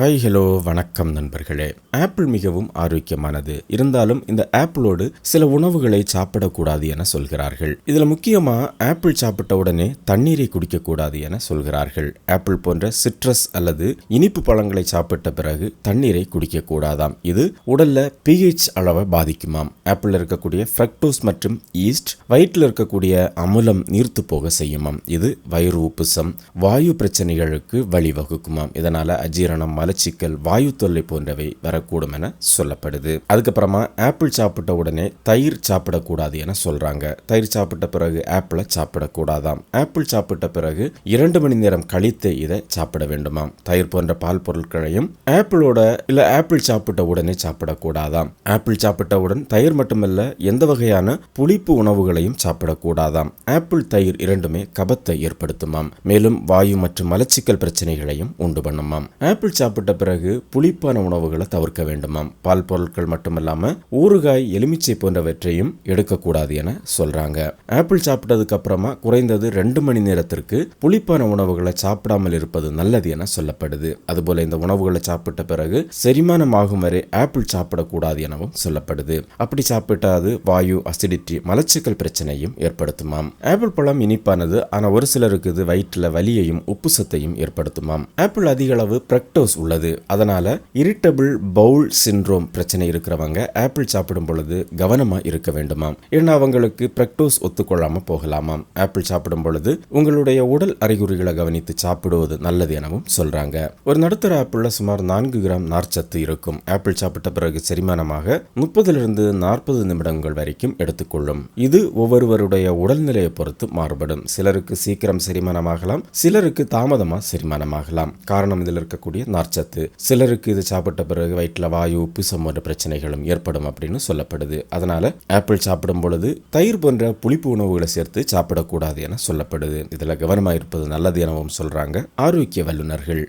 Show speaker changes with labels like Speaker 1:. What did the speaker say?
Speaker 1: Hi hello வணக்கம் நண்பர்களே. Apple மிகவும் ஆரோக்கியமானது. இருந்தாலும் இந்த ஆப்பிளோடு சில உணவுகளை சாப்பிடக்கூடாது என சொல்கிறார்கள். இதில் முக்கியமாக ஆப்பிள் சாப்பிட்ட உடனே தண்ணீரை குடிக்கக்கூடாது என சொல்கிறார்கள். ஆப்பிள் போன்ற சிட்ரஸ் அல்லது இனிப்பு பழங்களை சாப்பிட்ட பிறகு தண்ணீரை குடிக்கக்கூடாதாம். இது உடல்ல பிஹெச் அளவை பாதிக்குமாம். ஆப்பிள் இருக்கக்கூடிய ஃப்ரக்டோஸ் மற்றும் ஈஸ்ட் வயிற்றில் இருக்கக்கூடிய அமுலம் நீர்த்து போக செய்யுமாம். இது வயிறு உப்புசம் வாயு பிரச்சனைகளுக்கு வழிவகுக்குமாம். இதனால அஜீரணம் மலச்சிக்கல் வாயு தொல்லை போன்றவை வரக்கூடும் என சொல்லப்படுது. அதுக்கப்புறமா ஆப்பிள் சாப்பிட்ட உடனே தயிர் சாப்பிடக்கூடாது என சொல்றாங்க. தயிர் சாப்பிட்ட பிறகு ஆப்பிளை சாப்பிடக்கூடாதாம். ஆப்பிள் சாப்பிட்ட பிறகு இரண்டு மணி நேரம் கழித்து இதை சாப்பிட வேண்டுமாம். தயிர் போன்ற பால் பொருட்களையும் ஆப்பிளோட இல்ல ஆப்பிள் சாப்பிட்ட உடனே சாப்பிடக்கூடாதாம். ஆப்பிள் சாப்பிட்டவுடன் தயிர் மட்டுமல்ல எந்த வகையான புளிப்பு உணவுகளையும் சாப்பிடக்கூடாதாம். ஆப்பிள் தயிர் இரண்டுமே கபத்தை ஏற்படுத்துமாம். மேலும் வாயு மற்றும் மலச்சிக்கல் பிரச்சனைகளையும் உண்டு பண்ணுமாம். ஆப்பிள் சாப்பிட்ட பிறகு புளிப்பான உணவுகளை தவிர்க்க வேண்டுமாம். பால் பொருட்கள் மட்டுமல்லாமல் ஊறுகாய் எலுமிச்சை போன்றவற்றையும் எடுக்கக்கூடாது என சொல்றாங்க. ஆப்பிள் சாப்பிட்டதுக்கு அப்புறமா குறைந்தது ரெண்டு மணி நேரத்திற்கு புளிப்பான உணவுகளை சாப்பிடாமல் இருப்பது நல்லது என சொல்லப்படுது. அதுபோல இந்த உணவுகளை சாப்பிட்ட பிறகு செரிமானம் ஆகும் வரை ஆப்பிள் சாப்பிடக்கூடாது எனவும் சொல்லப்படுது. அப்படி சாப்பிட்டா அது வாயு அசிடிட்டி மலச்சிக்கல் பிரச்சனையும் ஏற்படுத்துமாம். ஆப்பிள் பழம் இனிப்பானது ஆனால் ஒரு சிலருக்கு இது வயிற்றுல வலியையும் உப்பு சத்தையும் ஏற்படுத்துமாம். ஆப்பிள் அதிக அளவு பிரக்டோஸ் உள்ளது. அதனால இரிட்டபிள் பவுல் சின்ரோம் பிரச்சனை இருக்கிறவங்க ஆப்பிள் சாப்பிடும் பொழுது கவனமா இருக்க வேண்டுமாம். ஏன்னா அவங்களுக்கு பிரக்டோஸ் ஒத்துக்கொள்ளாம போகலாமாம். ஆப்பிள் சாப்பிடும் பொழுது உங்களுடைய உடல் அறிகுறிகளை கவனித்து சாப்பிடுவது நல்லது எனவும் சொல்றாங்க. ஒரு நடுத்தர ஆப்பிளில் சுமார் நான்கு கிராம் நார்ச்சத்து இருக்கும். ஆப்பிள் சாப்பிட்ட பிறகு செரிமானமாக முப்பதிலிருந்து நாற்பது நிமிடங்கள் வரைக்கும் எடுத்துக்கொள்ளும். இது ஒவ்வொருவருடைய உடல்நிலையை பொறுத்து மாறுபடும். சிலருக்கு சீக்கிரம் செரிமானமாகலாம் சிலருக்கு தாமதமா செரிமானமாகலாம். காரணம் இதில் இருக்கக்கூடிய நார்ச்சத்து. சிலருக்கு இது சாப்பிட்ட பிறகு வயிற்றில் வாயு உப்பு போன்ற பிரச்சனைகளும் ஏற்படும் அப்படின்னு சொல்லப்படுது. அதனால ஆப்பிள் சாப்பிடும் பொழுது தயிர் போன்ற புளிப்பு உணவுகளை சேர்த்து சாப்பிடக்கூடாது என சொல்லப்படுது. இதுல கவனமாக இருப்பது நல்லது எனவும் சொல்றாங்க ஆரோக்கிய வல்லுநர்கள்.